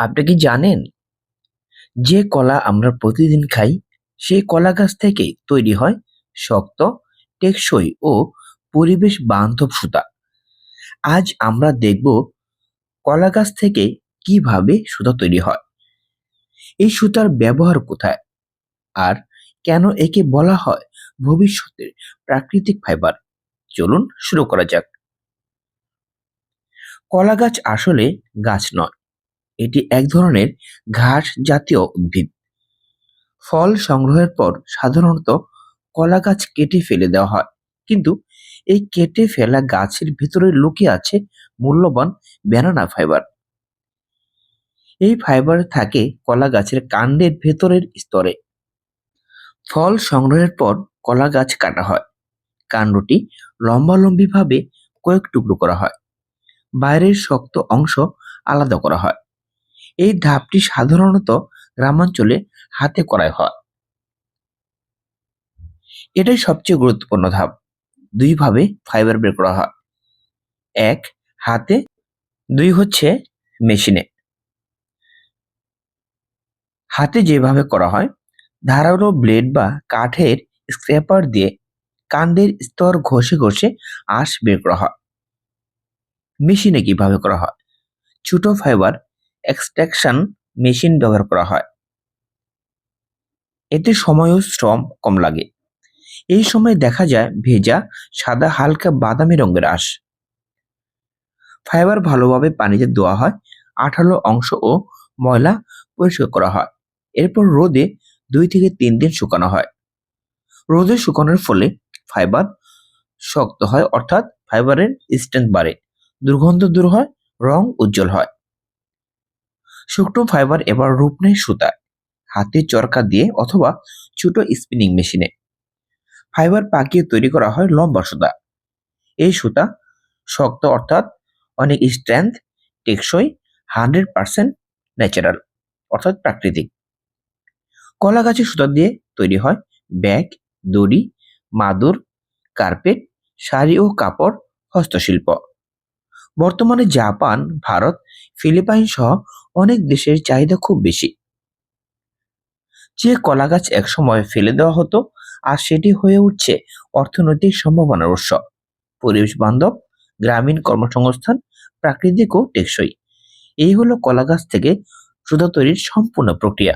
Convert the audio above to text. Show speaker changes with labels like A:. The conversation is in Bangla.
A: আপনি কি জানেন? যে কলা আমরা প্রতিদিন খাই, সেই কলা গাছ থেকে তৈরি হয় শক্ত, টেকসই ও পরিবেশ বান্ধব সুতা। আজ আমরা দেখব কলা গাছ থেকে কীভাবে সুতা তৈরি হয়। এই সুতার ব্যবহার কোথায়? আর কেন একে বলা হয় ভবিষ্যতের প্রাকৃতিক ফাইবার? চলুন শুরু করা যাক। কলা গাছ আসলে গাছ নয় এটি এক ধরনের ঘাস জাতীয় উদ্ভিদ। ফল সংগ্রহের পর সাধারণত কলা গাছ কেটে ফেলে দেওয়া হয়। কিন্তু এই কেটে ফেলা গাছের ভিতরে লুকিয়ে আছে মূল্যবান ব্যানানা ফাইবার এই ফাইবার থাকে কলা গাছের কাণ্ডের ভেতরের স্তরে। ফল সংগ্রহের পর কলা গাছ কাটা হয়। কাণ্ডটি লম্বালম্বিভাবে কয়েক টুকরো করা হয়। বাইরের শক্ত অংশ আলাদা করা হয়। এই ধাপটি সাধারণত গ্রামাঞ্চলে হাতে করাই হয়। এটাই সবচেয়ে গুরুত্বপূর্ণ ধাপ। দুইভাবে ফাইবার বের করা হয়। এক, হাতে। দুই হচ্ছে মেশিনে। হাতে যেভাবে করা হয়, ধারালো ব্লেড বা কাঠের স্ক্র্যাপার দিয়ে কাণ্ডের স্তর ঘষে ঘষে আঁশ বের করা হয়। মেশিনে কীভাবে করা হয়? ছোট ফাইবার এক্সট্রাকশন মেশিন ব্যবহার করা হয়। এতে সময় ও শ্রম কম লাগে। এই সময় দেখা যায় ভেজা, সাদা, হালকা বাদামি রঙের আঁশ। ফাইবার ভালোভাবে পানিতে ধোয়া হয়, আঠালো অংশ ও ময়লা পরিষ্কার করা হয়। এরপর রোদে দুই থেকে তিন দিন শুকানো হয়। রোদে শুকানোর ফলে ফাইবার শক্ত হয়, অর্থাৎ ফাইবারের স্ট্রেংথ বাড়ে। দুর্গন্ধ দূর হয়, রং উজ্জ্বল হয়। শুকনো ফাইবার এবার রূপ নেয় সুতায় হাতের চরকা দিয়ে অথবা ছোট স্পিনিং মেশিনে ফাইবার পাকিয়ে তৈরি করা হয় লম্বা সুতা। এই সুতা শক্ত অর্থাৎ অনেক স্ট্রেংথ টেকসই হান্ড্রেড পার্সেন্ট ন্যাচারাল অর্থাৎ প্রাকৃতিক। কলা গাছের সুতা দিয়ে তৈরি হয় ব্যাগ, দড়ি, মাদুর, কার্পেট, শাড়ি ও কাপড়, হস্তশিল্প। বর্তমানে জাপান, ভারত, ফিলিপাইন সহ অনেক দেশের চাহিদা খুব বেশি। যে কলা গাছ একসময় ফেলে দেওয়া হতো, আর সেটি হয়ে উঠছে অর্থনৈতিক সম্ভাবনার উৎস। পরিবেশ বান্ধব, গ্রামীণ কর্মসংস্থান, প্রাকৃতিক ও টেকসই। এই হলো কলা গাছ থেকে সুতা তৈরির সম্পূর্ণ প্রক্রিয়া।